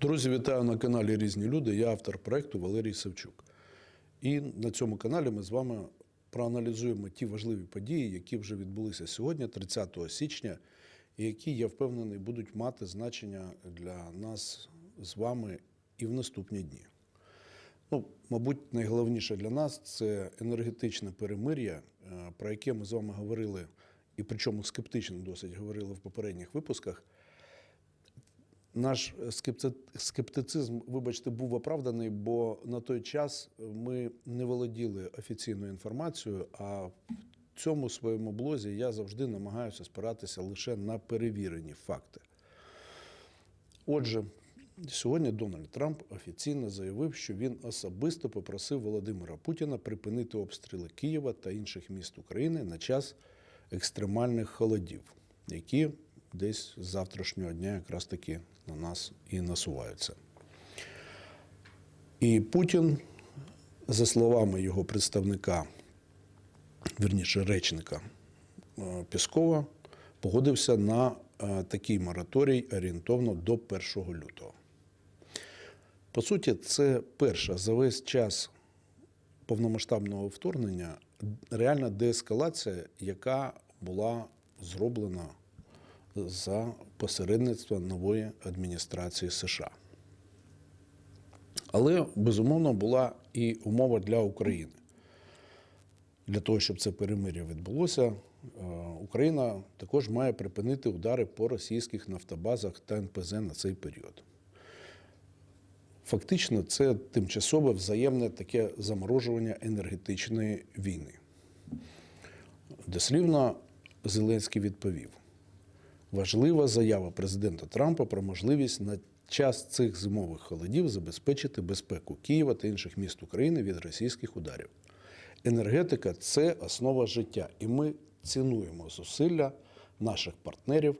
Друзі, вітаю на каналі Різні люди. Я автор проекту Валерій Савчук. І на цьому каналі ми з вами проаналізуємо ті важливі події, які вже відбулися сьогодні, 30 січня, і які, я впевнений, будуть мати значення для нас з вами і в наступні дні. Ну, мабуть, найголовніше для нас це енергетичне перемир'я, е, про яке ми з вами говорили, і причому скептично досить говорили в попередніх випусках. Наш скепти- скептицизм, вибачте, був оправданий, бо на той час ми не володіли офіційною інформацією, а в цьому своєму блозі я завжди намагаюся спиратися лише на перевірені факти. Отже, сьогодні Дональд Трамп офіційно заявив, що він особисто попросив Володимира Путіна припинити обстріли Києва та інших міст України на час екстремальних холодів, які десь з завтрашнього дня якраз таки на нас і насуваються. І Путін, за словами його представника, вірніше речника е, Піскова, погодився на е, такий мораторій орієнтовно до 1 лютого. По суті, це перша за весь час повномасштабного вторгнення реальна деескалація, яка була зроблена за посередництва нової адміністрації США. Але безумовно була і умова для України. Для того, щоб це перемир'я відбулося, е, Україна також має припинити удари по російських нафтобазах та НПЗ на цей період. Фактично, це тимчасове взаємне таке заморожування енергетичної війни. Дослівно Зеленський відповів: важлива заява президента Трампа про можливість на час цих зимових холодів забезпечити безпеку Києва та інших міст України від російських ударів. Енергетика це основа життя, і ми цінуємо зусилля наших партнерів,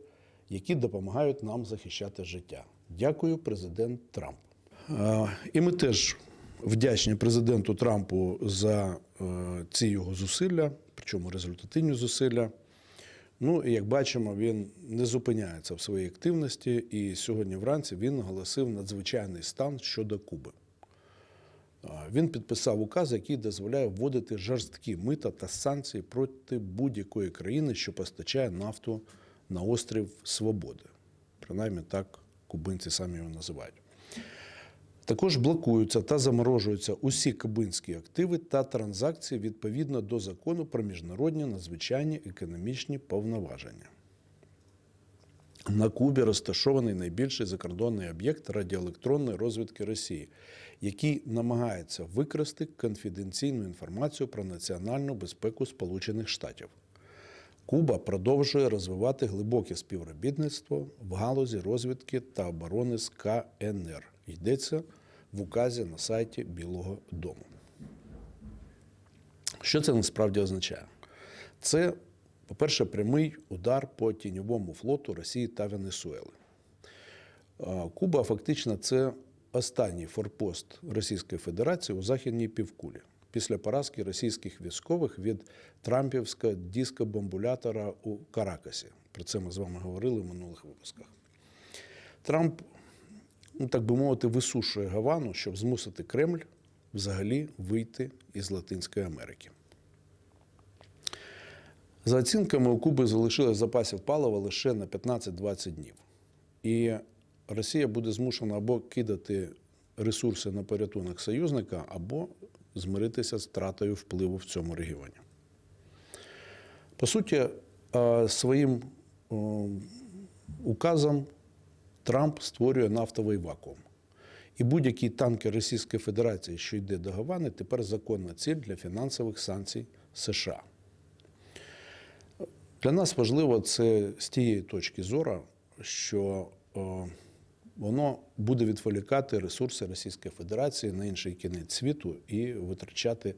які допомагають нам захищати життя. Дякую, президент Трамп. І ми теж вдячні президенту Трампу за е, ці його зусилля, причому результативні зусилля. Ну як бачимо, він не зупиняється в своїй активності, і сьогодні вранці він оголосив надзвичайний стан щодо Куби. Він підписав указ, який дозволяє вводити жорсткі мита та санкції проти будь-якої країни, що постачає нафту на острів Свободи. Принаймні так кубинці самі його називають. Також блокуються та заморожуються усі кубинські активи та транзакції відповідно до закону про міжнародні надзвичайні економічні повноваження. На Кубі розташований найбільший закордонний об'єкт радіоелектронної розвідки Росії, який намагається викрасти конфіденційну інформацію про національну безпеку Сполучених Штатів. Куба продовжує розвивати глибоке співробітництво в галузі розвідки та оборони з КНР. Йдеться в указі на сайті Білого Дому. Що це насправді означає? Це, по-перше, прямий удар по тіньовому флоту Росії та Венесуели. Куба фактично це останній форпост Російської Федерації у Західній півкулі після поразки російських військових від Трампівського дискобомбулятора у Каракасі. Про це ми з вами говорили в минулих випусках. Трамп, ну так би мовити, висушує Гавану, щоб змусити Кремль взагалі вийти із Латинської Америки. За оцінками, у Куби залишилось запасів палива лише на 15-20 днів. І Росія буде змушена або кидати ресурси на порятунок союзника, або змиритися з втратою впливу в цьому регіоні. По суті, е, своїм е, указом Трамп створює нафтовий вакуум. І будь-який танкер Російської Федерації, що йде до Гавани, тепер законна ціль для фінансових санкцій США. Для нас важливо це з тієї точки зору, що е, воно буде відволікати ресурси Російської Федерації на інший кінець світу і витрачати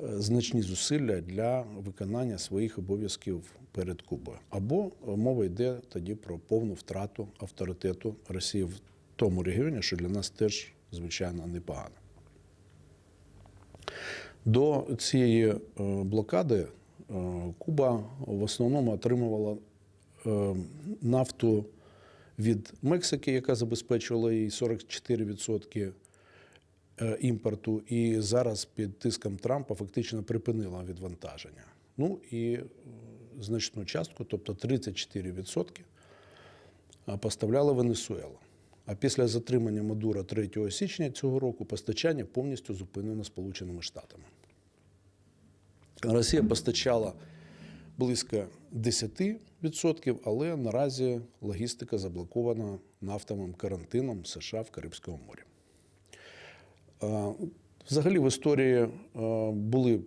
значні зусилля для виконання своїх обов'язків перед Кубою. Або мова йде тоді про повну втрату авторитету Росії в тому регіоні, що для нас теж звичайно непогано. До цієї е, блокади е, Куба в основному отримувала е, нафту від Мексики, яка забезпечувала їй 44% е, імпорту, і зараз під тиском Трампа фактично припинила відвантаження. Ну і е, значну частку, тобто 34%, поставляла Венесуела. А після затримання Мадура 3 січня цього року постачання повністю зупинено Сполученими Штатами. Росія постачала близько 10%, але наразі логістика заблокована нафтовим карантином США в Карибському морі. Взагалі в історії е, були е,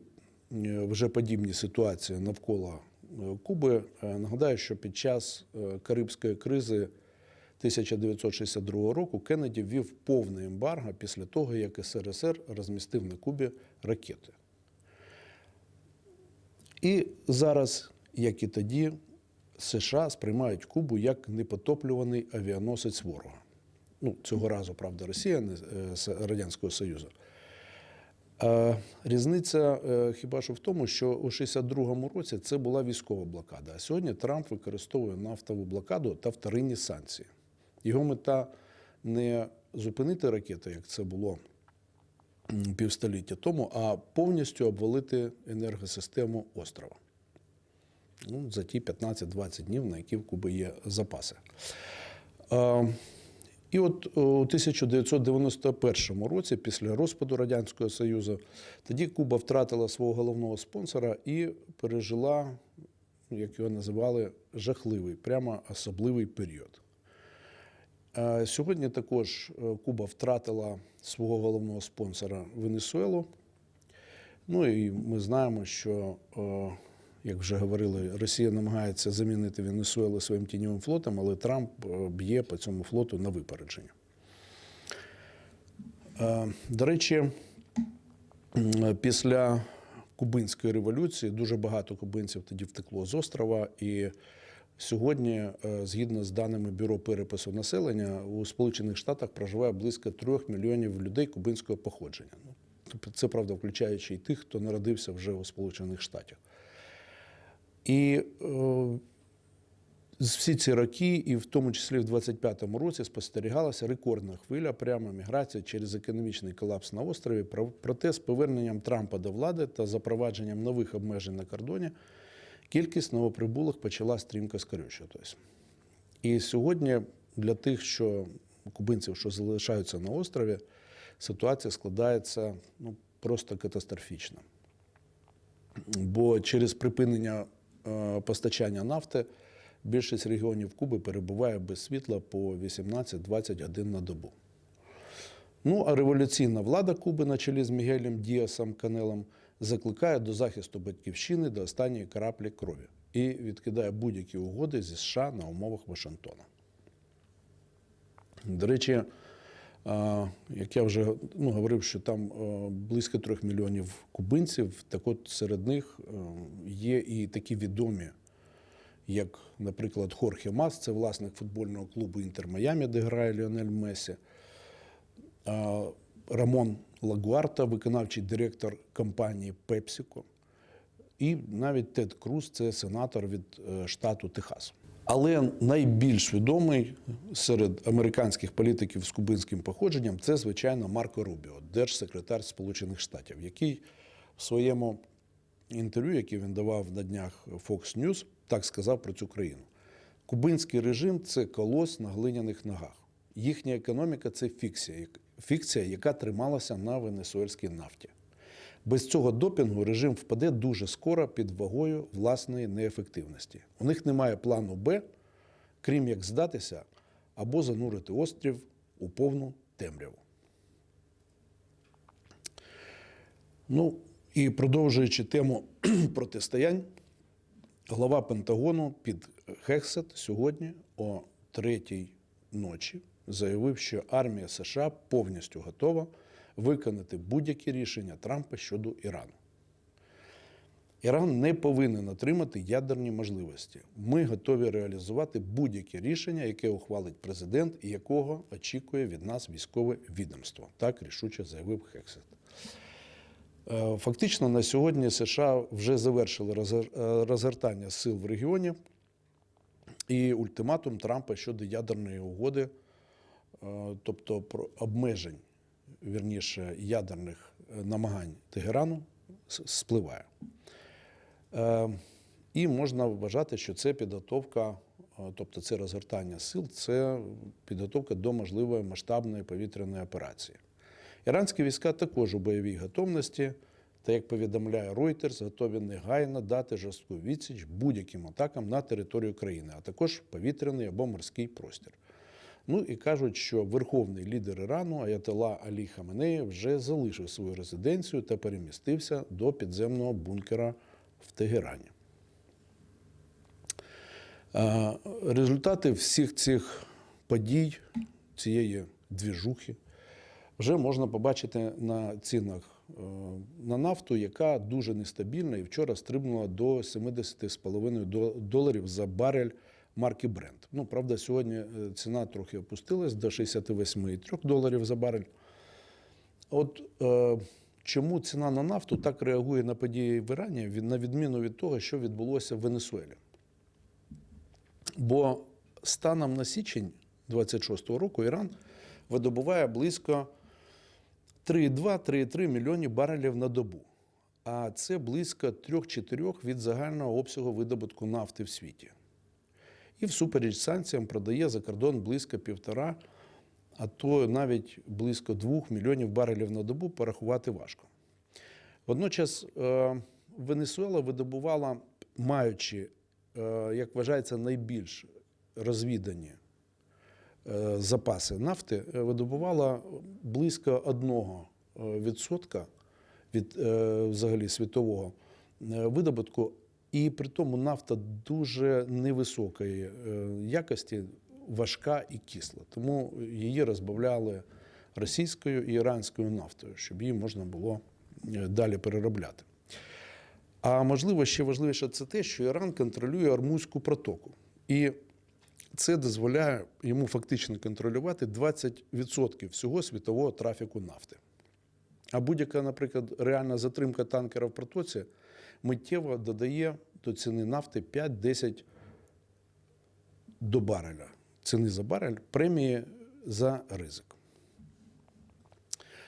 вже подібні ситуації навколо е, Куби. Нагадаю, що під час Карибської кризи 1962 року Кеннеді ввів повне ембарго після того, як СРСР розмістив на Кубі ракети. І зараз, як і тоді, США сприймають Кубу як непотоплюваний авіаносець ворога. Ну, цього разу, правда, Росія, не е, Радянського Союзу. А різниця е, хіба що в тому, що у 62-му році це була військова блокада, а сьогодні Трамп використовує нафтову блокаду та вторинні санкції. Його мета не зупинити ракети, як це було півстоліття тому, а повністю обвалити енергосистему острова. Ну, за ті 15-20 днів, на які в Куби є запаси. І от у 1991 році, після розпаду Радянського Союзу, тоді Куба втратила свого головного спонсора і пережила, ну, як його називали, жахливий, прямо особливий період. Е, Сьогодні також е, Куба втратила свого головного спонсора Венесуелу. Ну і ми знаємо, що, е, як вже говорили, Росія намагається замінити Венесуелу своїм тіньовим флотом, але Трамп е, б'є по цьому флоту на випередження. Е, До речі, після Кубинської революції дуже багато кубинців тоді втекло з острова. І сьогодні, е, згідно з даними Бюро перепису населення, у Сполучених Штатах проживає близько трьох мільйонів людей кубинського походження. Ну, тобто Це правда, включаючи і тих, хто народився вже у Сполучених Штатах. І е, всі ці роки, і в тому числі в 25-му році, спостерігалася рекордна хвиля прямо міграції через економічний колапс на острові. Проте з поверненням Трампа до влади та запровадженням нових обмежень на кордоні кількість новоприбулих почала стрімко скорочуватись. І сьогодні для тих, що кубинців, що залишаються на острові, ситуація складається ну, просто катастрофічно. Бо через припинення постачання нафти більшість регіонів Куби перебуває без світла по 18-20 годин на добу. Ну а революційна влада Куби на чолі з Мігелем Діасом Канелом закликає до захисту батьківщини до останньої краплі крові і відкидає будь-які угоди зі США на умовах Вашингтона. До речі, як я вже ну, говорив, що там е, близько трьох мільйонів кубинців, так от серед них е, є і такі відомі, як, наприклад, Хорхе Мас, це власник футбольного клубу Інтер Майамі, де грає Ліонель Месі. Рамон Лагуарта, виконавчий директор компанії PepsiCo. І навіть Тед Круз це сенатор від е, штату Техас. Але найбільш відомий серед американських політиків з кубинським походженням це, звичайно, Марко Рубіо, держсекретар Сполучених Штатів, який в своєму інтерв'ю, яке він давав на днях Fox News, так сказав про цю країну. Кубинський режим це колос на глиняних ногах. Їхня економіка це фікція, фікція, яка трималася на венесуельській нафті. Без цього допінгу режим впаде дуже скоро під вагою власної неефективності. У них немає плану Б, крім як здатися або занурити острів у повну темряву. Ну і продовжуючи тему протистоянь, глава Пентагону під Хексет сьогодні о третій ночі заявив, що армія США повністю готова виконати будь-які рішення Трампа щодо Ірану. Іран не повинен отримати ядерні можливості. Ми готові реалізувати будь-яке рішення, яке ухвалить президент і якого очікує від нас військове відомство. Так рішуче заявив Хексет. Е, Фактично на сьогодні США вже завершили е, розгортання сил в регіоні. і ультиматум Трампа щодо ядерної угоди, е, тобто про обмежень, вірніше, ядерних е, намагань Тегерану, спливає. Е, І можна вважати, що це підготовка, е, тобто це розгортання сил, це підготовка до можливої масштабної повітряної операції. Іранські війська також у бойовій готовності, та як повідомляє Reuters, готові негайно дати жорстку відсіч будь-яким атакам на територію країни, а також повітряний або морський простір. Ну і кажуть, що верховний лідер Ірану Аятолла Алі Хаменеї вже залишив свою резиденцію та перемістився до підземного бункера в Тегерані. Результати всіх цих подій, цієї двіжухи, вже можна побачити на цінах е, на нафту, яка дуже нестабільна і вчора стрибнула до 70,5 до- доларів за барель марки Brent. Ну, правда, сьогодні е, ціна трохи опустилась до 68,3 доларів за барель. От е, чому ціна на нафту так реагує на події в Ірані, на відміну від того, що відбулося в Венесуелі? Бо станом на січень 26-го року Іран видобуває близько 3,2-3,3 мільйонів барелів на добу. А це близько 3-4 від загального обсягу видобутку нафти в світі. І всупереч санкціям продає за кордон близько півтора, а то навіть близько 2 мільйонів барелів на добу порахувати важко. Водночас е, Венесуела видобувала, маючи, е, як вважається, найбільш розвідані е, запаси нафти, видобувала близько 1% від е, взагалі світового видобутку. І при тому нафта дуже невисокої е, якості, важка і кисла. Тому її розбавляли російською і іранською нафтою, щоб її можна було е, далі переробляти. А можливо, ще важливіше це те, що Іран контролює Ормузьку протоку. І це дозволяє йому фактично контролювати 20% всього світового трафіку нафти. А будь-яка, наприклад, реальна затримка танкера в протоці миттєво додає до ціни нафти 5-10 до бареля. Ціни за барель премії за ризик.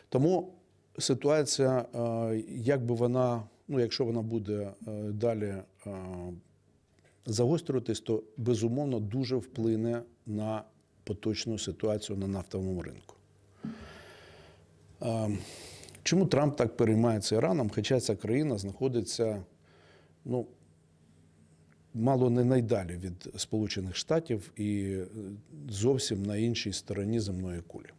Тому ситуація, е, як би вона, ну якщо вона буде е, далі е, загострюватись, то безумовно дуже вплине на поточну ситуацію на нафтовому ринку. Чому Трамп так переймається Іраном, хоча ця країна знаходиться ну, мало не найдалі від Сполучених Штатів і е, зовсім на іншій стороні земної кулі.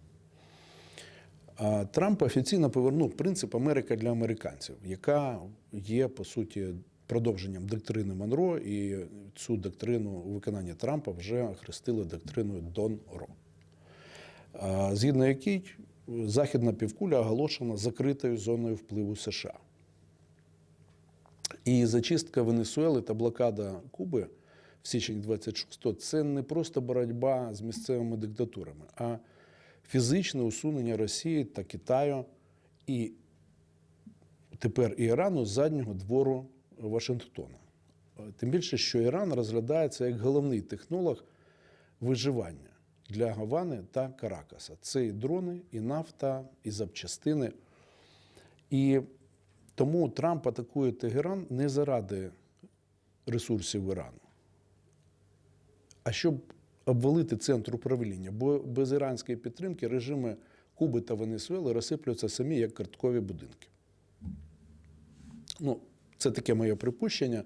А Трамп офіційно повернув принцип Америка для американців, яка є по суті продовженням доктрини Монро, і цю доктрину у виконанні Трампа вже охрестили доктриною Дон Ро, згідно якій західна півкуля оголошена закритою зоною впливу США. І зачистка Венесуели та блокада Куби в січні 26-го це не просто боротьба з місцевими диктатурами, а фізичне усунення Росії та Китаю і тепер Ірану з заднього двору Вашингтона. Тим більше, що Іран розглядається як головний технолог виживання для Гавани та Каракаса. Це і дрони, і нафта, і запчастини. І тому Трамп атакує Тегеран не заради ресурсів Ірану, а щоб обвалити центр управління. Бо без іранської підтримки режими Куби та Венесуели розсиплюються самі як карткові будинки. Ну, це таке моє припущення.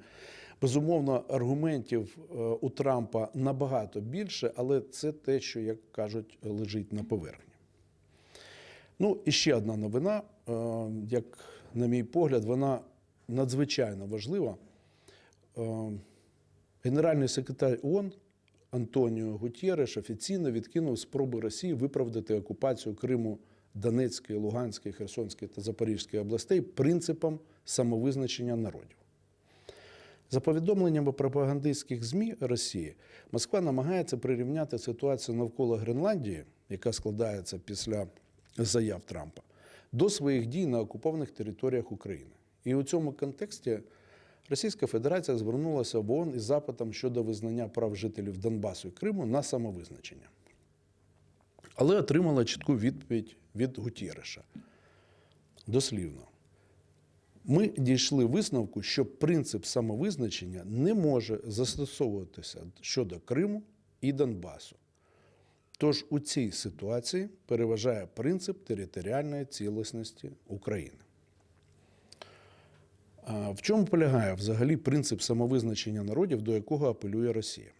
Безумовно, аргументів е, у Трампа набагато більше, але це те, що, як кажуть, лежить на поверхні. Ну, і ще одна новина, е, як, на мій погляд, вона надзвичайно важлива. Е, Генеральний секретар ООН Антоніо Гутєреш офіційно відкинув спроби Росії виправдати окупацію Криму Донецької, Луганської, Херсонської та Запорізької областей принципом самовизначення народів. За повідомленнями пропагандистських ЗМІ Росії, Москва намагається прирівняти ситуацію навколо Гренландії, яка складається після заяв Трампа, до своїх дій на окупованих територіях України. І у цьому контексті Російська Федерація звернулася в ООН із запитом щодо визнання прав жителів Донбасу і Криму на самовизначення. Але отримала чітку відповідь від Гутєреша. Дослівно. Ми дійшли висновку, що принцип самовизначення не може застосовуватися щодо Криму і Донбасу. Тож у цій ситуації переважає принцип територіальної цілісності України. В чому полягає взагалі принцип самовизначення народів, до якого апелює Росія?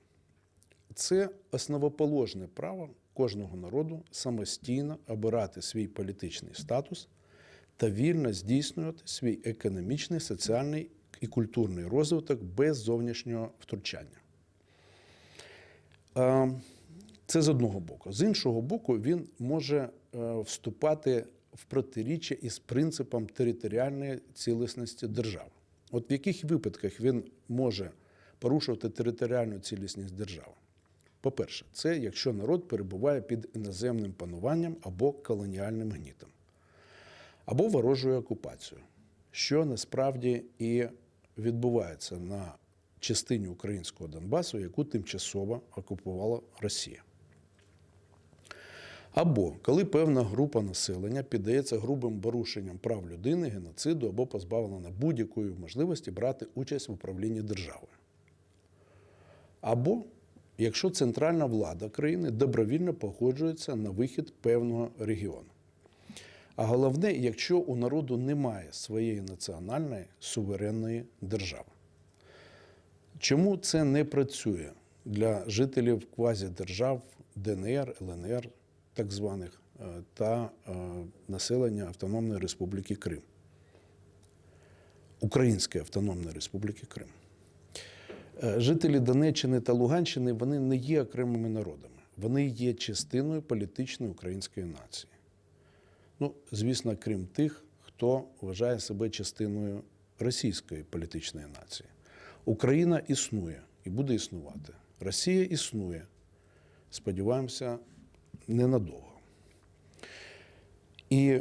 Це основоположне право кожного народу самостійно обирати свій політичний статус та вільно здійснювати свій економічний, соціальний і культурний розвиток без зовнішнього втручання. Це з одного боку. З іншого боку, він може е, вступати в протиріччя із принципом територіальної цілісності держави. От в яких випадках він може порушувати територіальну цілісність держави? По-перше, це якщо народ перебуває під іноземним пануванням або колоніальним гнітом, або ворожою окупацією, що насправді і відбувається на частині українського Донбасу, яку тимчасово окупувала Росія. Або коли певна група населення піддається грубим порушенням прав людини, геноциду або позбавлена будь-якої можливості брати участь в управлінні державою. Або якщо центральна влада країни добровільно погоджується на вихід певного регіону. А головне, якщо у народу немає своєї національної суверенної держави. Чому це не працює для жителів квазідержав ДНР, ЛНР, так званих, е, та е, населення Автономної Республіки Крим? Української Автономної Республіки Крим. Е, Жителі Донеччини та Луганщини вони не є окремими народами, вони є частиною політичної української нації. Ну, звісно, крім тих, хто вважає себе частиною російської політичної нації. Україна існує і буде існувати. Росія існує. Сподіваємося, ненадовго. І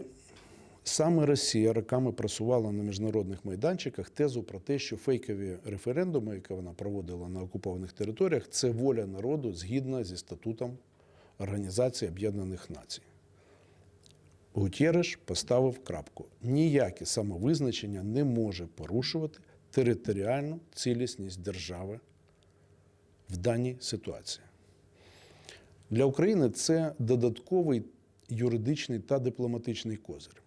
саме Росія роками просувала на міжнародних майданчиках тезу про те, що фейкові референдуми, які вона проводила на окупованих територіях, це воля народу згідно зі статутом Організації Об'єднаних Націй. Гутєреш поставив крапку. Ніяке самовизначення не може порушувати територіальну цілісність держави в даній ситуації. Для України це додатковий юридичний та дипломатичний козир.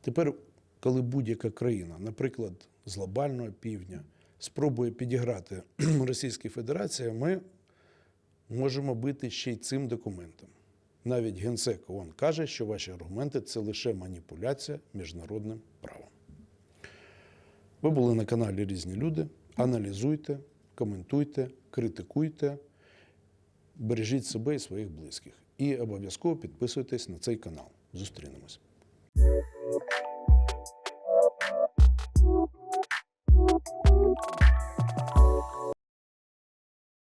Тепер, коли будь-яка країна, наприклад, з глобального півдня, спробує підіграти Російській Федерації, ми можемо бити ще й цим документом. Навіть генсек ООН каже, що ваші аргументи це лише маніпуляція міжнародним правом. Ви були на каналі Різні люди. Аналізуйте, коментуйте, критикуйте, бережіть себе і своїх близьких. І обов'язково підписуйтесь на цей канал. Зустрінемось.